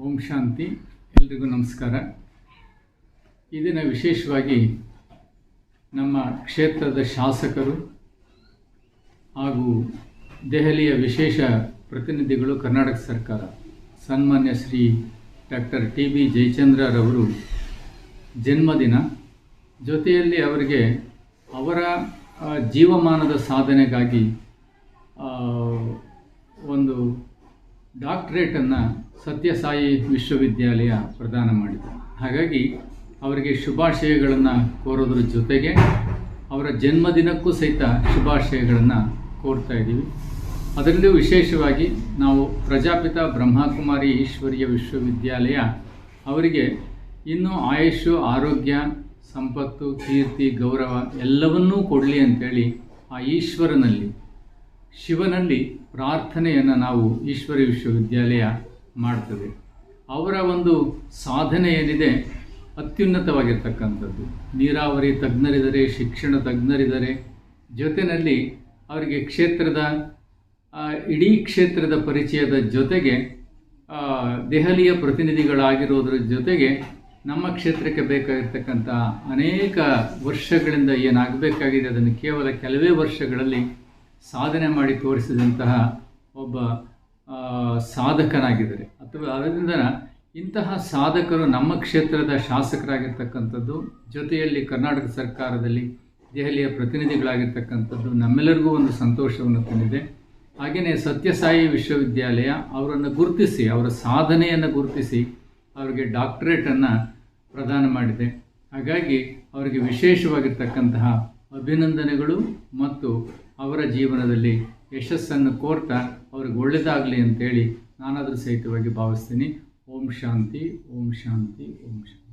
ಓಂ ಶಾಂತಿ, ಎಲ್ರಿಗೂ ನಮಸ್ಕಾರ. ಈ ವಿಶೇಷವಾಗಿ ನಮ್ಮ ಕ್ಷೇತ್ರದ ಶಾಸಕರು ಹಾಗೂ ದೆಹಲಿಯ ವಿಶೇಷ ಪ್ರತಿನಿಧಿಗಳು ಕರ್ನಾಟಕ ಸರ್ಕಾರ. ಸನ್ಮಾನ್ಯ ಶ್ರೀ ಡಾಕ್ಟರ್ ಟಿ ಬಿ ಜಯಚಂದ್ರರವರು ಜನ್ಮದಿನ. ಜೊತೆಯಲ್ಲಿ ಅವರಿಗೆ ಅವರ ಜೀವಮಾನದ ಸಾಧನೆಗಾಗಿ ಒಂದು ಡಾಕ್ಟರೇಟನ್ನು ಸತ್ಯಸಾಯಿ ವಿಶ್ವವಿದ್ಯಾಲಯ ಪ್ರದಾನ ಮಾಡಿದೆ ಹಾಗಾಗಿ ಅವರಿಗೆ ಶುಭಾಶಯಗಳನ್ನು ಕೋರೋದ್ರ ಜೊತೆಗೆ ಅವರ ಜನ್ಮದಿನಕ್ಕೂ ಸಹಿತ ಶುಭಾಶಯಗಳನ್ನು ಕೋರ್ತಾ ಇದ್ದೀವಿ. ಅದರಲ್ಲೂ ವಿಶೇಷವಾಗಿ ನಾವು ಪ್ರಜಾಪಿತ ಬ್ರಹ್ಮಕುಮಾರಿ ಈಶ್ವರ್ಯ ವಿಶ್ವವಿದ್ಯಾಲಯ ಅವರಿಗೆ ಇನ್ನೂ ಆಯುಷು, ಆರೋಗ್ಯ, ಸಂಪತ್ತು, ಕೀರ್ತಿ, ಗೌರವ ಎಲ್ಲವನ್ನೂ ಕೊಡಲಿ ಅಂತೇಳಿ ಆ ಈಶ್ವರನಲ್ಲಿ ಶಿವನಲ್ಲಿ ಪ್ರಾರ್ಥನೆಯನ್ನು ನಾವು ಈಶ್ವರಿ ವಿಶ್ವವಿದ್ಯಾಲಯ ಮಾಡ್ತದೆ ಅವರ ಒಂದು ಸಾಧನೆ ಏನಿದೆ, ಅತ್ಯುನ್ನತವಾಗಿರ್ತಕ್ಕಂಥದ್ದು. ನೀರಾವರಿ ತಜ್ಞರಿದ್ದಾರೆ, ಶಿಕ್ಷಣ ತಜ್ಞರಿದ್ದಾರೆ. ಜೊತೆಯಲ್ಲಿ ಅವರಿಗೆ ಕ್ಷೇತ್ರದ ಇಡೀ ಕ್ಷೇತ್ರದ ಪರಿಚಯದ ಜೊತೆಗೆ ದೆಹಲಿಯ ಪ್ರತಿನಿಧಿಗಳಾಗಿರೋದ್ರ ಜೊತೆಗೆ ನಮ್ಮ ಕ್ಷೇತ್ರಕ್ಕೆ ಬೇಕಾಗಿರ್ತಕ್ಕಂಥ ಅನೇಕ ವರ್ಷಗಳಿಂದ ಏನಾಗಬೇಕಾಗಿದೆ, ಅದನ್ನು ಕೇವಲ ಕೆಲವೇ ವರ್ಷಗಳಲ್ಲಿ ಸಾಧನೆ ಮಾಡಿ ತೋರಿಸಿದಂತಹ ಒಬ್ಬ ಸಾಧಕನಾಗಿದ್ದಾರೆ. ಅಥವಾ ಅದರಿಂದ ಇಂತಹ ಸಾಧಕರು ನಮ್ಮ ಕ್ಷೇತ್ರದ ಶಾಸಕರಾಗಿರ್ತಕ್ಕಂಥದ್ದು, ಜೊತೆಯಲ್ಲಿ ಕರ್ನಾಟಕ ಸರ್ಕಾರದಲ್ಲಿ ದೆಹಲಿಯ ಪ್ರತಿನಿಧಿಗಳಾಗಿರ್ತಕ್ಕಂಥದ್ದು ನಮ್ಮೆಲ್ಲರಿಗೂ ಒಂದು ಸಂತೋಷವನ್ನು ತಂದಿದೆ. ಹಾಗೆಯೇ ಸತ್ಯಸಾಯಿ ವಿಶ್ವವಿದ್ಯಾಲಯ ಅವರನ್ನು ಗುರುತಿಸಿ, ಅವರ ಸಾಧನೆಯನ್ನು ಗುರುತಿಸಿ ಅವರಿಗೆ ಡಾಕ್ಟರೇಟನ್ನು ಪ್ರದಾನ ಮಾಡಿದೆ. ಹಾಗಾಗಿ ಅವರಿಗೆ ವಿಶೇಷವಾಗಿರ್ತಕ್ಕಂತಹ ಅಭಿನಂದನೆಗಳು ಮತ್ತು ಅವರ ಜೀವನದಲ್ಲಿ ಯಶಸ್ಸನ್ನು ಕೋರ್ತಾ ಅವ್ರಿಗೆ ಒಳ್ಳೆಯದಾಗಲಿ ಅಂತೇಳಿ ನಾನಾದರೂ ಸಹಿತವಾಗಿ ಭಾವಿಸ್ತೀನಿ. ಓಂ ಶಾಂತಿ ಓಂ ಶಾಂತಿ ಓಂ ಶಾಂತಿ.